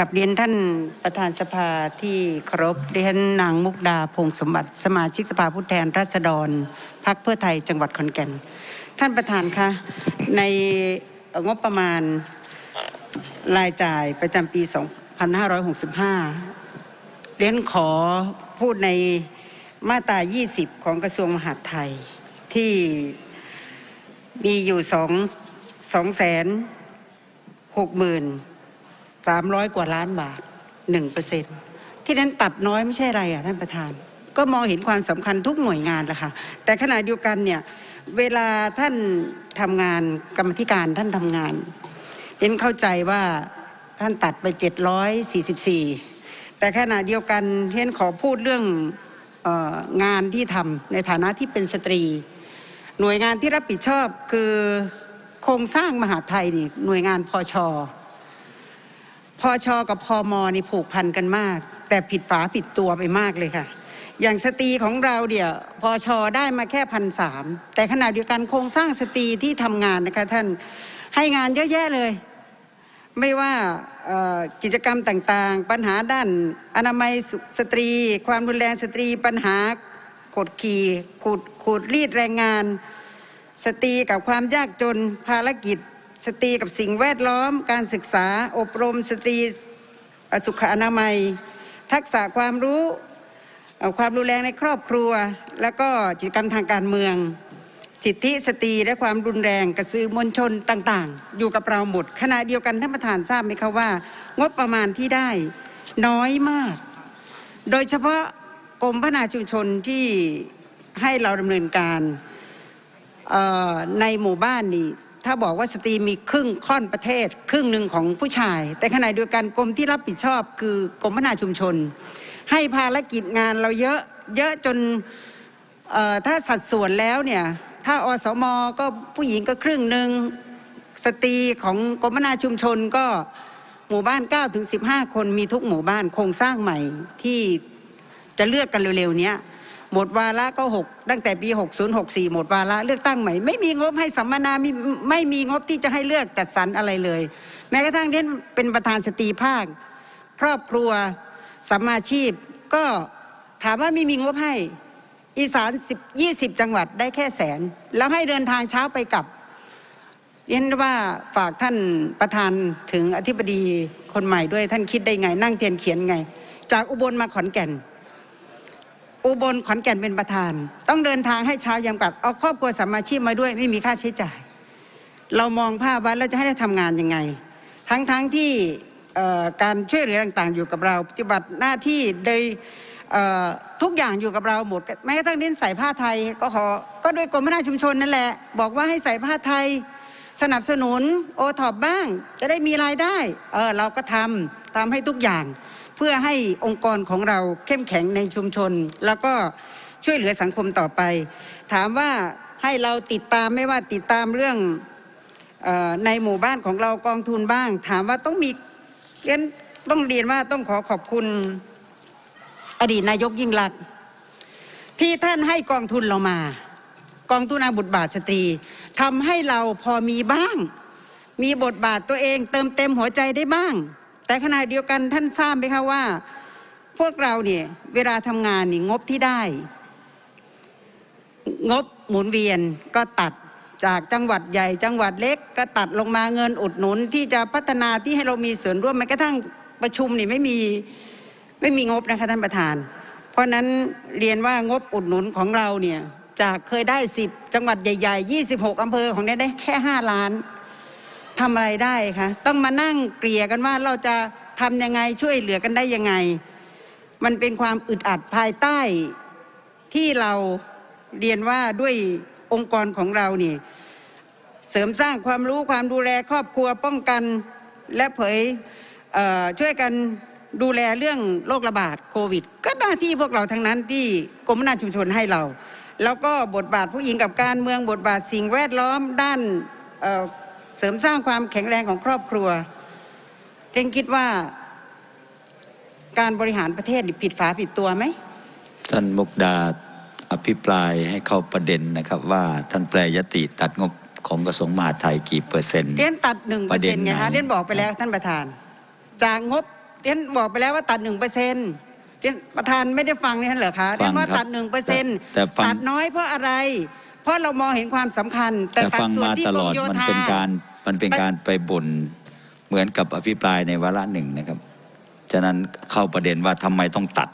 กับเรียนท่านประธานสภาที่เคารพเรียนนางมุกดาพงศ์สมบัติ สมาชิกสภาผู้แทนราษฎรพรรคเพื่อไทยจังหวัดขอนแก่น ท่านประธานคะในงบประมาณรายจ่ายประจำปี 2565เรียนขอพูดในมาตรา 20 ของกระทรวงมหาดไทยที่มีอยู่สองสองแสามร้อยกว่าล้านบาทหนึ่งเปอร์เซ็นที่นั้นตัดน้อยไม่ใช่อะไรอะท่านประธาน ก็มองเห็นความสำคัญทุกหน่วยงานแหละค่ะแต่ขณะเดียวกันเนี่ยเวลาท่านทำงานกรรมธิการท่านทำงานเรียนเข้าใจว่าท่านตัดไป744แต่ขณะเดียวกันเรียนขอพูดเรื่ององานที่ทำในฐานะที่เป็นสตรี หน่วยงานที่รับผิดชอบคือโครงสร้างมหาไทยนี่หน่วยงานพอชอ พอชอกับพอมอนี่ผูกพันกันมาก แต่ผิดฝาผิดตัวไปมากเลยค่ะ อย่างสตรีของเราเดี๋ยวพอชอได้มาแค่พันสามแต่ขณะเดียวกันโครงสร้างสตรีที่ทำงานนะคะท่านให้งานเยอะแยะเลย ไม่ว่ากิจกรรมต่างๆ ปัญหาด้านอนามัยสสตรี ความรุนแรงสตรี ปัญหากดขี่ขูดขูดรีดแรงงาน สตรีกับความยากจนภารกิจ สตรีกับสิ่งแวดล้อม การศึกษาอบรมสตรีสุขอนามัย ทักษะความรู้ความรุนแรงในครอบครัว แล้วก็กิจกรรมทางการเมือง สิทธิสตรีและความรุนแรงกับสื่อมวลชนต่างๆ อยู่กับเราหมดขณะเดียวกันท่านประธานทราบไหมคะว่า งบประมาณที่ได้น้อยมาก โดยเฉพาะกรมพัฒนาชุมชนที่ให้เราดำเนินการในหมู่บ้านนี่ ถ้าบอกว่าสตรีมีครึ่งค่อนประเทศ ครึ่งหนึ่งของผู้ชาย แต่ขณะเดียวกันกรมที่รับผิดชอบคือกรมพัฒนาชุมชน ให้ภารกิจงานเราเยอะเยอะจนถ้าสัดส่วนแล้วเนี่ยถ้าอสมก็ผู้หญิงก็ครึ่งหนึ่งสตรีของกรมพัฒนาชุมชนก็หมู่บ้าน9ถึง15 คนมีทุกหมู่บ้านโครงสร้างใหม่ที่จะเลือกกันเร็วๆเนี้ย หมดวาระก็6ตั้งแต่ปี60 64 หมดวาระเลือกตั้งใหม่ ไม่มีงบให้สัมมนาไม่ไม่มีงบที่จะให้เลือกจัดสรรอะไรเลย แม้กระทั่งเน้นเป็นประธานสตรีภาค ครอบครัวสัมมาชีพก็ถามว่าไม่มีงบให้ อีสานสิบยี่สิบจังหวัดได้แค่แสน แล้วให้เดินทางเช้าไปกลับเรียนว่าฝากท่านประธานถึงอธิบดีคนใหม่ด้วยท่านคิดได้ไง นั่งเทียนเขียนไง จากอุบลมาขอนแก่น อุบลขอนแก่นเป็นประธาน ต้องเดินทางให้เช้ายามกลับเอาครอบครัวสมาชีพมาด้วยไม่มีค่าใช้จ่าย เรามองภาพไว้เราจะให้ได้ทำงานยังไง ทั้งทั้งที่การช่วยเหลือต่างๆ อยู่กับเราปฏิบัติหน้าที่โดยทุกอย่างอยู่กับเราหมดแม้กระทั่งเน้นใส่ผ้าไทยก็ขอก็โดยกรมพัฒนาชุมชนนั่นแหละ บอกว่าให้ใส่ผ้าไทย สนับสนุนโอท็อปบ้าง จะได้มีรายได้เออเราก็ทำทำให้ทุกอย่าง เพื่อให้องค์กรของเราเข้มแข็งในชุมชน แล้วก็ช่วยเหลือสังคมต่อไป ถามว่าให้เราติดตามไม่ว่าติดตามเรื่องออในหมู่บ้านของเรากองทุนบ้าง ถามว่าต้องมีเรียนต้องเรียนว่าต้องขอขอบคุณอดีตนายกยิ่งลักษณ์ที่ท่านให้กองทุนเรามา กองทุนอาบุตรบาทสตรีทำให้เราพอมีบ้าง มีบทบาทตัวเองเติมเต็มหัวใจได้บ้าง แต่ขณะเดียวกันท่านทราบไหมคะว่า พวกเราเนี่ยเวลาทำงานนี่งบที่ได้ งบหมุนเวียนก็ตัดจากจังหวัดใหญ่จังหวัดเล็กก็ตัดลงมาเงินอุดหนุน ที่จะพัฒนาที่ให้เรามีส่วนร่วมแม้กระทั่งประชุมนี่ไม่มีไม่มีงบนะคะท่านประธาน เพราะนั้นเรียนว่างบอุดหนุนของเราเนี่ย จากเคยได้ 10 จังหวัดใหญ่ ๆ 26 อำเภอของเนี้ได้แค่ 5 ล้านทำอะไรได้คะต้องมานั่งเกลี่ยกันว่าเราจะทำยังไงช่วยเหลือกันได้ยังไง มันเป็นความอึดอัดภายใต้ที่เราเรียนว่าด้วยองค์กรของเรานี่ เสริมสร้างความรู้ความดูแลครอบครัวป้องกันและเผยเช่วยกันดูแลเรื่องโรคระบาดโควิด ก็หน้าที่พวกเราทั้งนั้นที่กรมนาชุมชนให้เรา แล้วก็บทบาทผู้หญิงกับการเมืองบทบาทสิ่งแวดล้อมด้านเอ่อเสริมสร้างความแข็งแรงของครอบครัวเรนคิดว่าการบริหารประเทศนี่ผิดฝาผิดตัวไหมท่านมุกดาอภิปรายให้เข้าประเด็นนะครับ ว่าท่านแปรยติตัดงบของกระทรวงมหาดไทยกี่เปอร์เซ็นต์เรียนตัดหนึ่งปเปอระร์เด็เซ็นนต์ไงไหนคะเรียนบอกไปแล้วท่านประธาน จากงบเรียนบอกไปแล้วว่าตัดหนึ่งเปอร์เซ็นต์เรียน ประธานไม่ได้ฟังนี่เหรอคะฟัเรียงนว่าครับตัดหนึ่งเปอร์เซ็นต์แต่ฟังตัดน้อยเพราะอะไร เพราะเรามองเห็นความสำคัญ แต่แต่ตัดฟังส่วนมาที่ตกลรอมดโยมันธาเป็นการมันเป็นไปการไปบ่นเหมือนกับอภิปรายในวาระหนึ่งนะครับ ฉะนั้นเข้าประเด็นว่าทำไมต้องตัด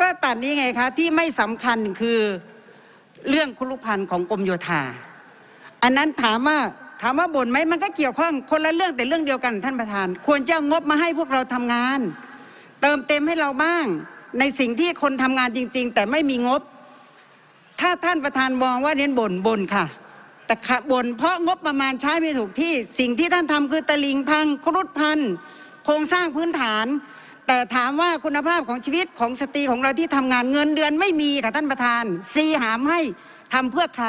ก็ตัดนี้ไงคะที่ไม่สำคัญคือเรื่องคุรุพันธ์ของกรมโยธา อันนั้นถามว่าถามว่าบ่นไหมมันก็เกี่ยวข้องคนละเรื่องแต่เรื่องเดียวกันท่านประธาน ควรจะเอางบมาให้พวกเราทำงาน เติมเต็มให้เราบ้าง ในสิ่งที่คนทำงานจริง ๆ แต่ไม่มีงบ ถ้าท่านประธานมองว่าเน้นบ่นบ่นค่ะ แต่บ่นเพราะงบประมาณใช้ไม่ถูกที่ สิ่งที่ท่านทำคือตะลิงพังครุฑพันธ์โครงสร้างพื้นฐาน แต่ถามว่าคุณภาพของชีวิตของสตรีของเราที่ทำงานเงินเดือนไม่มีค่ะท่านประธานซีหามให้ทำเพื่อใคร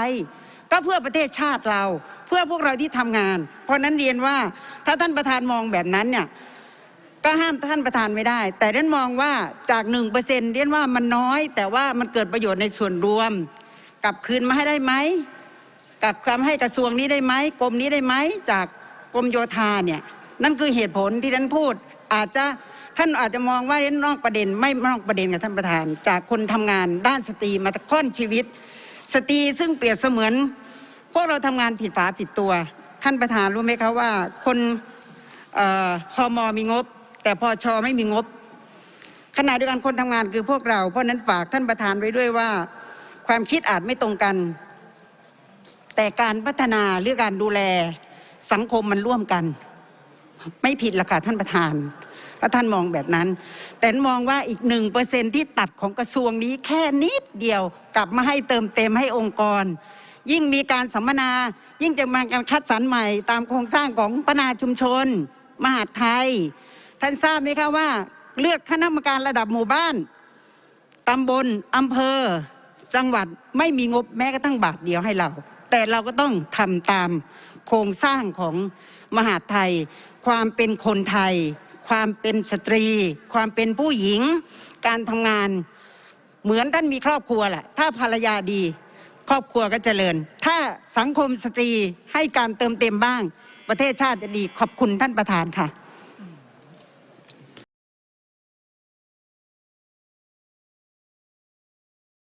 ก็เพื่อประเทศชาติเรา เพื่อพวกเราที่ทำงาน เพราะนั้นเรียนว่าถ้าท่านประธานมองแบบนั้นเนี่ย ก็ห้ามท่านประธานไม่ได้ แต่เรียนมองว่าจากหนึ่งเปอร์เซ็นเรียนว่ามันน้อย แต่ว่ามันเกิดประโยชน์ในส่วนรวม กลับคืนมาให้ได้ไหมกลับคำให้กระทรวงนี้ได้ไหมกรมนี้ได้ไหมจากกรมโยธาเนี่ยนั่นคือเหตุผลที่ท่านพูด อาจจะท่านอาจจะมองว่าเรนนอกประเด็นไม่นอกประเด็นกับท่านประธาน จากคนทำงานด้านสตรีมาค่อนชีวิต สตรีซึ่งเปรียบเสมือน พวกเราทำงานผิดฝาผิดตัว ท่านประธานรู้ไหมคะว่า คนเอ่อพอมมีงบ แต่พอชอไม่มีงบขณะเดียวกันคนทำงานคือพวกเรา เพราะนั้นฝากท่านประธานไว้ด้วยว่า ความคิดอาจไม่ตรงกัน แต่การพัฒนาหรือการดูแลสังคมมันร่วมกัน ไม่ผิดละค่ะท่านประธานถ้าท่านมองแบบนั้น แต่มองว่าอีกหนึ่งเปอร์เซ็นที่ตัดของกระทรวงนี้แค่นิดเดียวกลับมาให้เติมเต็มให้องค์กร ยิ่งมีการสัมมนา ยิ่งจะมาการคัดสรรใหม่ ตามโครงสร้างของปนาชุมชน มหาดไทย ท่านทราบไหมคะว่า เลือกคณะกรรมการระดับหมู่บ้านตำบลอำเภอ จังหวัดไม่มีงบแม้กระทั่งบาทเดียวให้เรา แต่เราก็ต้องทำตามโครงสร้างของมหาไทย ความเป็นคนไทย ความเป็นสตรี ความเป็นผู้หญิง การทำงานเหมือนท่านมีครอบครัวแหละถ้าภรรยาดีครอบครัวก็เจริญ ถ้าสังคมสตรีให้การเติมเต็มบ้าง ประเทศชาติจะดีขอบคุณท่านประธานค่ะ